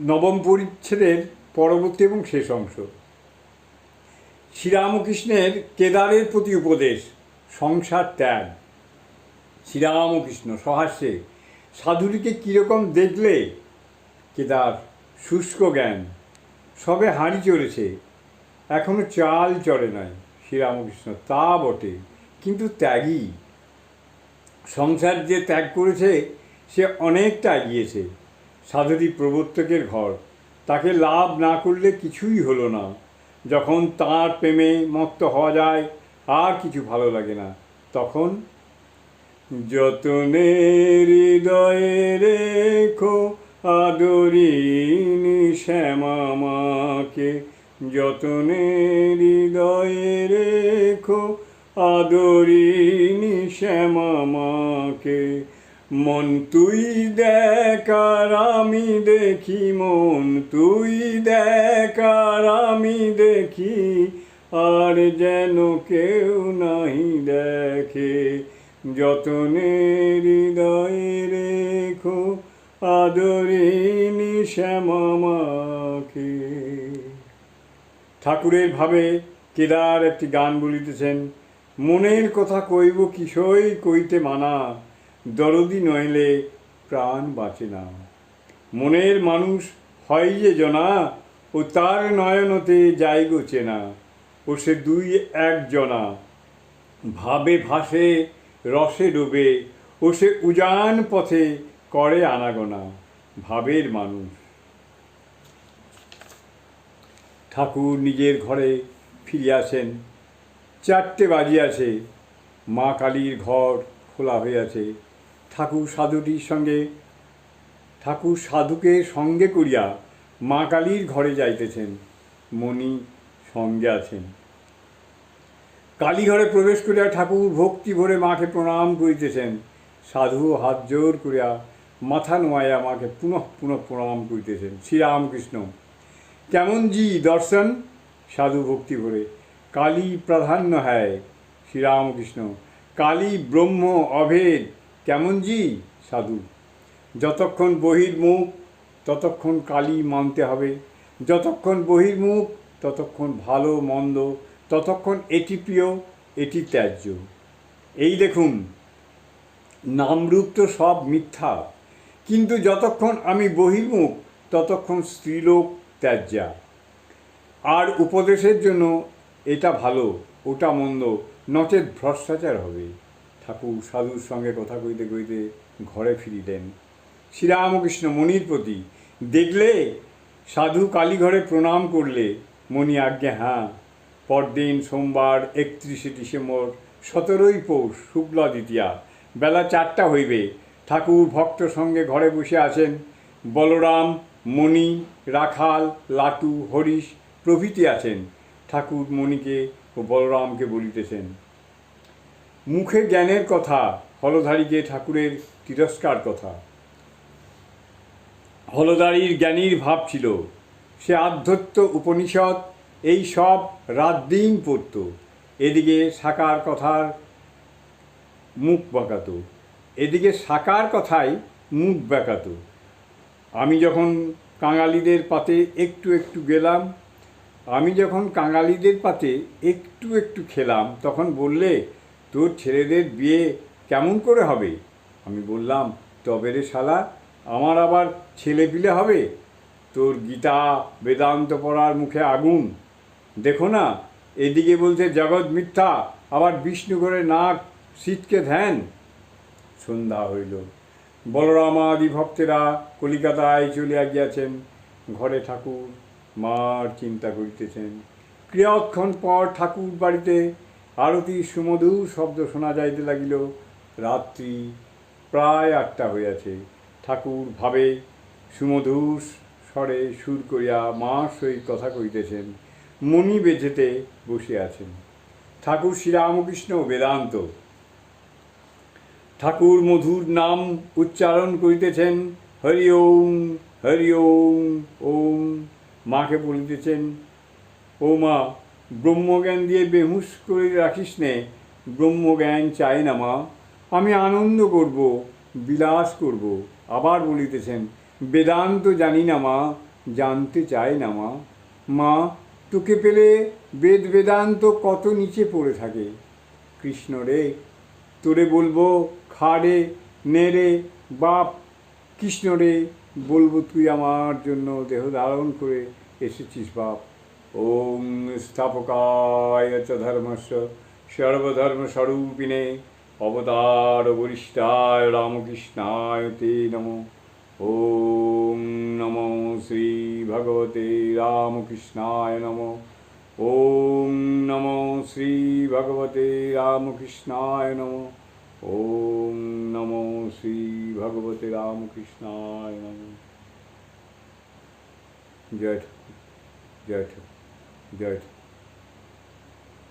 নবম পরিচ্ছেদের পরবর্তী এবং শেষ অংশ। শ্রীরামকৃষ্ণের কেদারের প্রতি উপদেশ, সংসার ত্যাগ। শ্রীরামকৃষ্ণ সহাস্যে সাধুটিকে কীরকম দেখলে? কেদার শুষ্ক জ্ঞান, সবে হাঁড়ি চড়েছে। এখনও চাল চড়ে নাই। শ্রীরামকৃষ্ণ, তা বটে, কিন্তু ত্যাগী। সংসার যে ত্যাগ করেছে, সে অনেকটা এগিয়েছে। সাধুটি প্রবর্তকের ঘর। তাকে লাভ না করলে কিছুই হলো না। যখন তার প্রেমে মত্ত হওয়া যায়, আর কিছু ভালো লাগে না। তখন যতনে হৃদয়ে রেখো আদরিনি শ্যামামাকে যতনে হৃদয়ে রেখো আদরিনি শ্যামামাকে মন তুই দেখ আর আমি দেখি, মন তুই দেখ আর আমি দেখি, আর যেন কেউ নাই দেখে। যতনে হৃদয়ে রেখো আদরিনি শ্যামামাকে ঠাকুরের ভাবে কেদার একটি গান বলিতেছেন, মনের কথা কইব কিসই কইতে মানা। দরদি নইলে প্রাণ বাঁচে না। মনের মানুষ হয় যে জনা, ও তার নয়নতে যাই গো চেনা, ও সে দুই এক জনা। ভাবে ভাসে, রসে ডুবে, ও সে উজান পথে করে আনাগোনা, ভাবের মানুষ। ঠাকুর নিজের ঘরে ফিরিয়াছেন, চারটে বাজিয়াছে, মা কালীর ঘর খোলা হইয়াছে। ঠাকুর সাধুটির সঙ্গে, ঠাকুর সাধুকে সঙ্গে করিয়া মা কালীর ঘরে যাইতেছেন, মণি সঙ্গে আছেন। কালীঘরে প্রবেশ করিয়া ঠাকুর ভক্তি ভরে মাকে প্রণাম করিতেছেন, সাধু হাত জোর করিয়া মাথা নোয়াইয়া মাকে পুনঃ পুনঃ প্রণাম করিতেছেন, শ্রীরামকৃষ্ণ। কেমন জি দর্শন? সাধু ভক্তি ভরে, কালী প্রাধান্য হ্যায় শ্রীরামকৃষ্ণ। কালী ব্রহ্ম অভেদ কেমন জি, সাধু? যতক্ষণ বহির্মুখ ততক্ষণ কালী মানতে হবে। যতক্ষণ বহির্মুখ ততক্ষণ ভালো, মন্দ, ততক্ষণ এটি প্রিয়, এটি ত্যায্য। এই দেখুন, নামরূপ তো সব মিথ্যা। কিন্তু যতক্ষণ আমি বহির্মুখ ততক্ষণ স্ত্রীলোক ত্যাজ্যা আর উপদেশের জন্য এটা ভালো, ওটা মন্দ, নচেত ভ্রষ্টাচার হবে। ঠাকুর সাধুর সঙ্গে কথা কইতে কইতে ঘরে ফিরিলেন। শ্রীরামকৃষ্ণ মণির প্রতি দেখলে সাধু কালীঘরে প্রণাম করলে মণি আজ্ঞে হ্যাঁ পরদিন সোমবার একত্রিশে ডিসেম্বর সতেরোই পৌষ শুক্লা দ্বিতীয়া, বেলা চারটা হইবে। ঠাকুর ভক্ত সঙ্গে ঘরে বসে আছেন। বলরাম, মণি, রাখাল, লাটু, হরিশ প্রভৃতি আছেন। ঠাকুর মণিকে ও বলরামকে বলিতেছেন মুখে জ্ঞানের কথা, হলধারী যে ঠাকুরের তিরস্কার কথা। হলদারির জ্ঞানীর ভাব ছিল, সে আধ্যত্য উপনিষদ, এই সব রাত দিন পড়ত। এদিকে সাকার কথার মুখ বাঁকাতো, এদিকে সাকার কথাই মুখ বাঁকাতো। আমি যখন কাঙালিদের পাতে একটু একটু গেলাম, আমি যখন কাঙালিদের পাতে একটু একটু খেলাম, তখন বললে তোর ছেলেদের বিয়ে কেমন করে হবে? আমি বললাম, তবে রে শালা, আমার আবার ছেলে পিলে হবে? তোর গীতা বেদান্ত পড়ার মুখে আগুন। দেখো না, এদিকে বলছে, জগৎ মিথ্যা, আবার বিষ্ণু করে নাক শীতকে ধ্যান। সন্ধ্যা হইল। বলরামাদি ভক্তেরা কলিকাতায় চলিয়া গিয়াছেন। ঘরে ঠাকুর মার চিন্তা করিতেছেন। ক্রিয়াক্ষণ পর ঠাকুর বাড়িতে আরতি সুমধুর শব্দ শোনা যাইতে লাগিল। রাত্রি প্রায় আটটা হইয়াছে। ঠাকুর ভাবে সুমধুর স্বরে সুর করিয়া মার সহিত কথা কইতেছেন মণি বেঝেতে বসে আছেন। ঠাকুর শ্রীরামকৃষ্ণ বেদান্ত। ঠাকুর মধুর নাম উচ্চারণ করিতেছেন। হরি ওম হরি ওম ওম। মাকে বলিতেছেন ও মা ব্রহ্মজ্ঞান দিয়ে বেহুশ করে রাখিস নে। ব্রহ্মজ্ঞান চাই না মা। আমি আনন্দ করব, বিলাস করব। আবার বলিতেছেন, বেদান্ত জানি না মা, জানতে চায় না মা। মা, তোকে পেলে বেদ বেদান্ত কত নিচে পড়ে থাকে। কৃষ্ণ রে, তোরে বলব, খাড়ে, নেড়ে, বাপ। কৃষ্ণ রে, বলব তুই আমার জন্য দেহ ধারণ করে এসেছিস বাপ। স্থাপকায় চ ধর্মস্য সর্বধর্মস্বরূপিণে অবতার বরিষ্ঠায় রামকৃষ্ণায় তে নমো ওম নমো শ্রী ভগবতে রামকৃষ্ণায় নমো ওম নমো শ্রী ভগবতে রামকৃষ্ণায় নমো ওম নমো শ্রী ভগবতে রামকৃষ্ণায় নমো Gördüm.